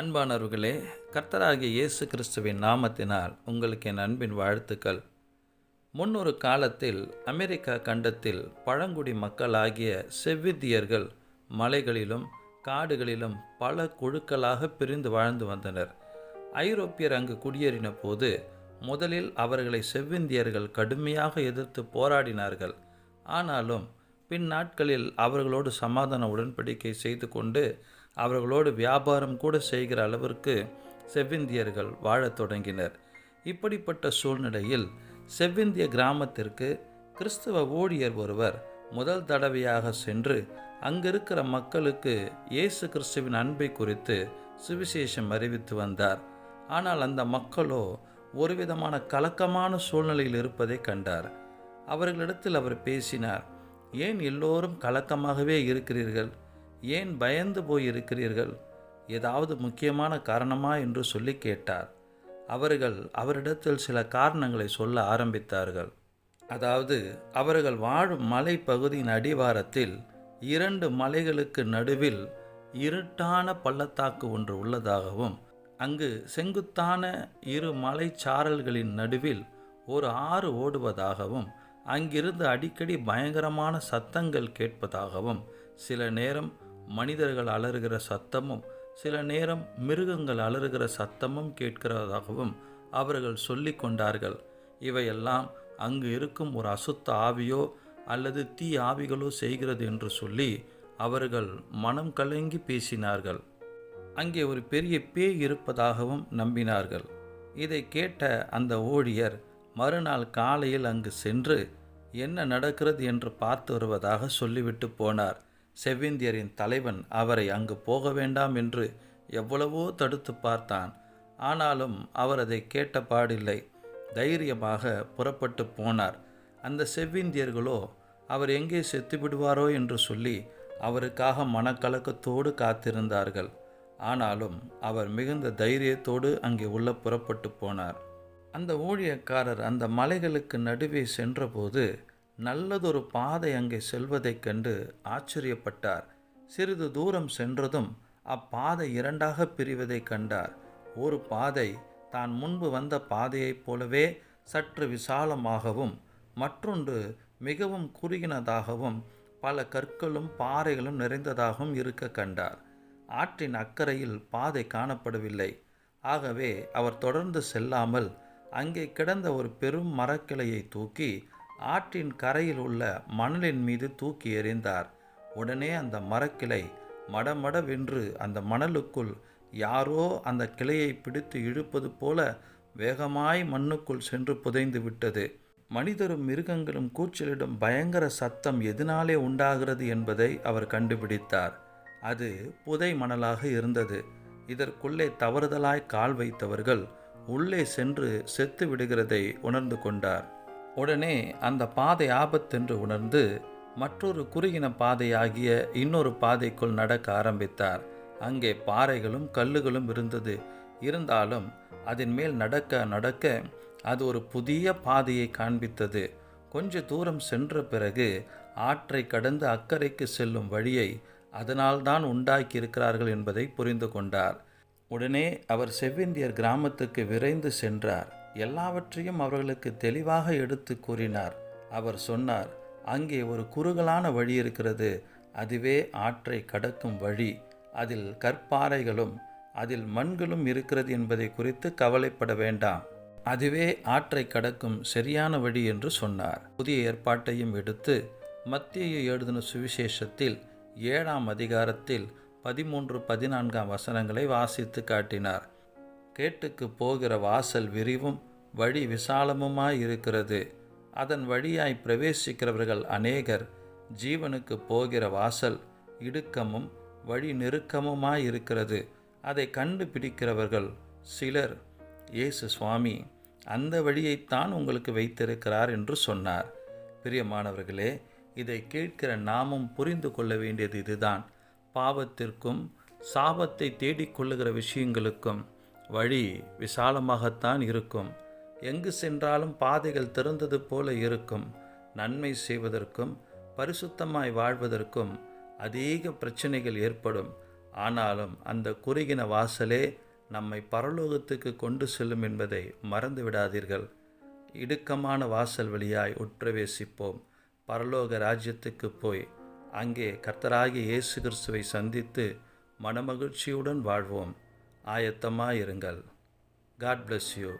அன்பானவர்களே கர்த்தராகிய இயேசு கிறிஸ்துவின் நாமத்தினால் உங்களுக்கு என் அன்பின் வாழ்த்துக்கள். முன்னொரு காலத்தில் அமெரிக்கா கண்டத்தில் பழங்குடி மக்களாகிய செவ்வித்தியர்கள் மலைகளிலும் காடுகளிலும் பல குழுக்களாக பிரிந்து வாழ்ந்து வந்தனர். ஐரோப்பியர் அங்கு குடியேறின போது முதலில் அவர்களை செவ்விந்தியர்கள் கடுமையாக எதிர்த்து போராடினார்கள். ஆனாலும் பின் நாட்களில் அவர்களோடு சமாதான உடன்படிக்கை செய்து கொண்டு அவர்களோடு வியாபாரம் கூட செய்கிற அளவிற்கு செவ்விந்தியர்கள் வாழத் தொடங்கினர். இப்படிப்பட்ட சூழ்நிலையில் செவ்விந்திய கிராமத்திற்கு கிறிஸ்துவ ஊழியர் ஒருவர் முதல் தடவையாக சென்று அங்கிருக்கிற மக்களுக்கு இயேசு கிறிஸ்துவின் அன்பை குறித்து சுவிசேஷம் அறிவித்து வந்தார். ஆனால் அந்த மக்களோ ஒரு விதமான கலக்கமான சூழ்நிலையில் இருப்பதை கண்டார். அவர்களிடத்தில் அவர் பேசினார் ஏன் எல்லோரும் கலக்கமாகவே இருக்கிறீர்கள்? ஏன் பயந்து போய் இருக்கிறீர்கள் ஏதாவது முக்கியமான காரணமா என்று சொல்லி கேட்டார். அவர்கள் அவரிடத்தில் சில காரணங்களை சொல்ல ஆரம்பித்தார்கள். அதாவது அவர்கள் வாழும் மலை பகுதியின் அடிவாரத்தில் இரண்டு மலைகளுக்கு நடுவில் இருட்டான பள்ளத்தாக்கு ஒன்று உள்ளதாகவும் அங்கு செங்குத்தான இரு மலைச்சாரல்களின் நடுவில் ஒரு ஆறு ஓடுவதாகவும் அங்கிருந்து அடிக்கடி பயங்கரமான சத்தங்கள் கேட்பதாகவும் சில நேரம் மனிதர்கள் அலறுகிற சத்தமும் சில நேரம் மிருகங்கள் அலறுகிற சத்தமும் கேட்கிறதாகவும் அவர்கள் சொல்லி கொண்டார்கள். இவையெல்லாம் அங்கு இருக்கும் ஒரு அசுத்த ஆவியோ அல்லது தீ ஆவிகளோ செய்கிறது என்று சொல்லி அவர்கள் மனம் கலங்கி பேசினார்கள். அங்கே ஒரு பெரிய பேய் இருப்பதாகவும் நம்பினார்கள். இதை கேட்ட அந்த ஊழியர் மறுநாள் காலையில் அங்கு சென்று என்ன நடக்கிறது? என்று பார்த்து வருவதாக சொல்லிவிட்டு போனார். செவ்விந்தியரின் தலைவன் அவரை அங்கு போக வேண்டாம் என்று எவ்வளவோ தடுத்து பார்த்தான். ஆனாலும் அவர் அதை கேட்ட பாடில்லை. தைரியமாக புறப்பட்டு போனார். அந்த செவ்விந்தியர்களோ அவர் எங்கே செத்துவிடுவாரோ? என்று சொல்லி அவருக்காக மனக்கலக்கத்தோடு காத்திருந்தார்கள். ஆனாலும் அவர் மிகுந்த தைரியத்தோடு அங்கே உள்ள புறப்பட்டு போனார். அந்த ஊழியக்காரர் அந்த மலைகளுக்கு நடுவே சென்றபோது நல்லதொரு பாதை அங்கே செல்வதைக் கண்டு ஆச்சரியப்பட்டார். சிறிது தூரம் சென்றதும் அப்பாதை இரண்டாக பிரிவதைக் கண்டார். ஒரு பாதை தான் முன்பு வந்த பாதையைப் போலவே சற்று விசாலமாகவும் மற்றொன்று மிகவும் குறுகினதாகவும் பல கற்களும் பாறைகளும் நிறைந்ததாகவும் இருக்க கண்டார். ஆற்றின் அக்கறையில் பாதை காணப்படவில்லை. ஆகவே அவர் தொடர்ந்து செல்லாமல் அங்கே கிடந்த ஒரு பெரும் மரக்கிளையை தூக்கி ஆற்றின் கரையில் உள்ள மணலின் மீது தூக்கி எறிந்தார். உடனே அந்த மரக்கிளை மடமடவென்று அந்த மணலுக்குள் யாரோ அந்த கிளையை பிடித்து இழுப்பது போல வேகமாய் மண்ணுக்குள் சென்று புதைந்து விட்டது. மனிதரும் மிருகங்களும் கூச்சலிடும் பயங்கர சத்தம் எதனாலே உண்டாகிறது என்பதை அவர் கண்டுபிடித்தார். அது புதை மணலாக இருந்தது. இதற்குள்ளே தவறுதலாய் கால் வைத்தவர்கள் உள்ளே சென்று செத்து விடுகிறதை உணர்ந்து கொண்டார். உடனே அந்த பாதை ஆபத்தென்று உணர்ந்து மற்றொரு குறுகின பாதையாகிய இன்னொரு பாதைக்குள் நடக்க ஆரம்பித்தார். அங்கே பாறைகளும் கல்லுகளும் இருந்தது. இருந்தாலும் அதன் மேல் நடக்க நடக்க அது ஒரு புதிய பாதையை காண்பித்தது. கொஞ்ச தூரம் சென்ற பிறகு ஆற்றை கடந்து அக்கறைக்கு செல்லும் வழியை அதனால்தான் உண்டாக்கியிருக்கிறார்கள் என்பதை புரிந்து கொண்டார். உடனே அவர் செவ்விந்தியர் கிராமத்துக்கு விரைந்து சென்றார். எல்லாவற்றையும் அவர்களுக்கு தெளிவாக எடுத்து கூறினார். அவர் சொன்னார் அங்கே ஒரு குறுகலான வழி இருக்கிறது. அதுவே ஆற்றை கடக்கும் வழி. அதில் கற்பாறைகளும் அதில் மண்களும் இருக்கிறது என்பதை குறித்து கவலைப்பட வேண்டாம். அதுவே ஆற்றை கடக்கும் சரியான வழி என்று சொன்னார். புதிய ஏற்பாட்டையும் எடுத்து மத்திய எழுதின சுவிசேஷத்தில் ஏழாம் அதிகாரத்தில் பதிமூன்று பதினான்காம் வசனங்களை வாசித்து காட்டினார். கேட்டுக்கு போகிற வாசல் விரிவும் வழி விசாலமுமாய் இருக்கிறது. அதன் வழியாய் பிரவேசிக்கிறவர்கள் அநேகர் ஜீவனுக்கு போகிற வாசல் இடுக்கமும் வழி நெருக்கமுமாய் இருக்கிறது. அதை கண்டுபிடிக்கிறவர்கள் சிலர் இயேசு சுவாமி அந்த வழியைத்தான் உங்களுக்கு வைத்திருக்கிறார் என்று சொன்னார். பிரியமானவர்களே இதை கேட்கிற நாமும் புரிந்து கொள்ள வேண்டியது இதுதான். பாவத்திற்கும் சாபத்தை தேடிக்கொள்ளுகிற விஷயங்களுக்கும் வழி விசாலமாகத்தான் இருக்கும். எங்கு சென்றாலும் பாதைகள் திறந்தது போல இருக்கும். நன்மை செய்வதற்கும் பரிசுத்தமாய் வாழ்வதற்கும் அதிக பிரச்சனைகள் ஏற்படும். ஆனாலும் அந்த குறுகின வாசலே நம்மை பரலோகத்துக்கு கொண்டு செல்லும் என்பதை மறந்து விடாதீர்கள். இடுக்கமான வாசல் வழியாய் உட்பிரவேசிப்போம். பரலோக ராஜ்யத்துக்கு போய் அங்கே கர்த்தராகிய இயேசு கிறிஸ்துவை சந்தித்து மனமகிழ்ச்சியுடன் வாழ்வோம். ஆயத்தமாயிருங்கள். God bless you